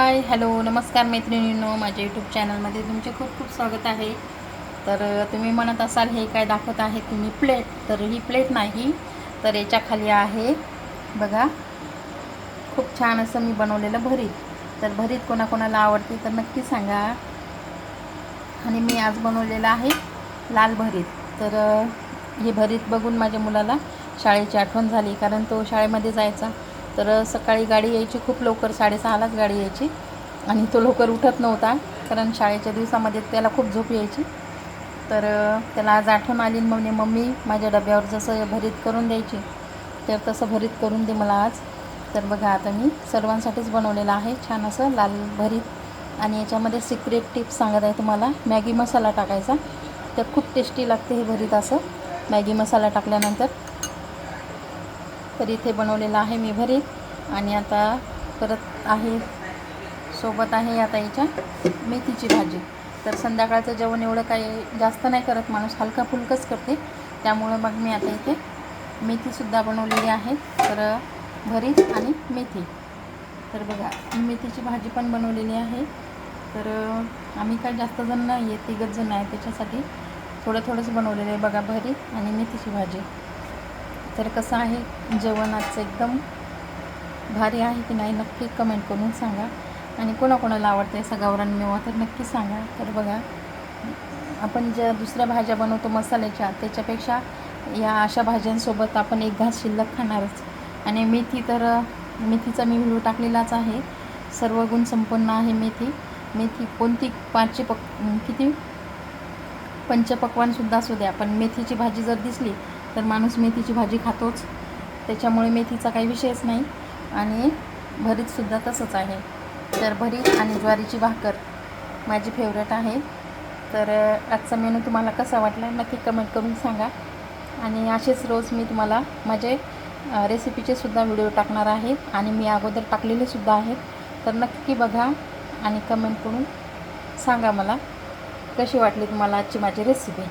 Hi hello नमस्कार मैत्रिणींनो माझ्या यूट्यूब चॅनलमध्ये तुमचे खूप खूप स्वागत आहे. तर तुम्ही म्हणत असाल हे काय दाखवत आहे तुम्ही प्लेट तर ही प्लेट नाही तर याच्या खाली आहे बघा. खूप छान असं मी बनवलेलं भरीत. तर भरीत कोणाकोणाला आवडते तर नक्की सांगा. आणि मी आज बनवलेलं आहे लाल भरीत. तर हे भरीत बघून माझ्या मुलाला शाळेची आठवण झाली कारण तो शाळेमध्ये जायचा. तर सकाळी गाडी यायची खूप लवकर साडेसहालाच गाडी यायची. आणि तो लवकर उठत नव्हता कारण शाळेच्या दिवसामध्ये त्याला खूप झोप यायची. तर त्याला आज आठवण आली म्हणजे मम्मी माझ्या डब्यावर जसं भरीत करून द्यायची तर तसं भरीत करून दे मला आज. तर बघा आता मी सर्वांसाठीच बनवलेलं आहे छान असं लाल भरीत. आणि याच्यामध्ये सिक्रेट टिप्स सांगत आहे तुम्हाला मॅगी मसाला टाकायचा. तर खूप टेस्टी लागते हे भरीत असं मॅगी मसाला टाकल्यानंतर. तर इथे बनवलेलं आहे मी भरीत आणि आता परत आहे सोबत आहे आता याच्या मेथीची भाजी. तर संध्याकाळचं जेवण एवढं काही जास्त नाही करत माणूस हलका फुलकंच करते. त्यामुळं मग मी आता इथे मेथीसुद्धा बनवलेली आहे. तर भरीत आणि मेथी. तर बघा मेथीची भाजी पण बनवलेली आहे. तर आम्ही काय जास्त जण नाही आहे तिघच जण आहे त्याच्यासाठी थोडं थोडंच बनवलेलं आहे. बघा भरीत आणि मेथीची भाजी. तर कसं आहे? जेवणाचं एकदम भारी आहे की नाही नक्की कमेंट करून सांगा. आणि कोणाकोणाला आवडतं आहे असा गावरान मेवा तर नक्की सांगा. तर बघा आपण ज्या दुसऱ्या भाज्या बनवतो मसाल्याच्या त्याच्यापेक्षा या अशा भाज्यांसोबत आपण एक घास शिल्लक खाणारच. आणि मेथी तर मेथीचा मी व्हिडिओ टाकलेलाच आहे. सर्व गुण संपन्न आहे मेथी. मेथी कोणती पाचशे पक किती? पंचपक्वानसुद्धा असू द्या पण मेथीची भाजी जर दिसली तर माणूस मेथीची भाजी खातोच. त्याच्यामुळे मेथीचा काही विषयच नाही. आणि भरीतसुद्धा तसंच आहे. तर भरीत आणि ज्वारीची भाकर माझी फेवरेट आहे. तर आजचा मेनू तुम्हाला कसा वाटला नक्की कमेंट करून सांगा. आणि असेच रोज मी तुम्हाला माझे रेसिपीचेसुद्धा रेसिपीचे सुद्धा व्हिडिओ टाकणार आहे. आणि मी अगोदर टाकलेले सुद्धा आहेत. तर नक्की बघा आणि कमेंट करून सांगा मला कशी वाटली तुम्हाला आजची माझी रेसिपी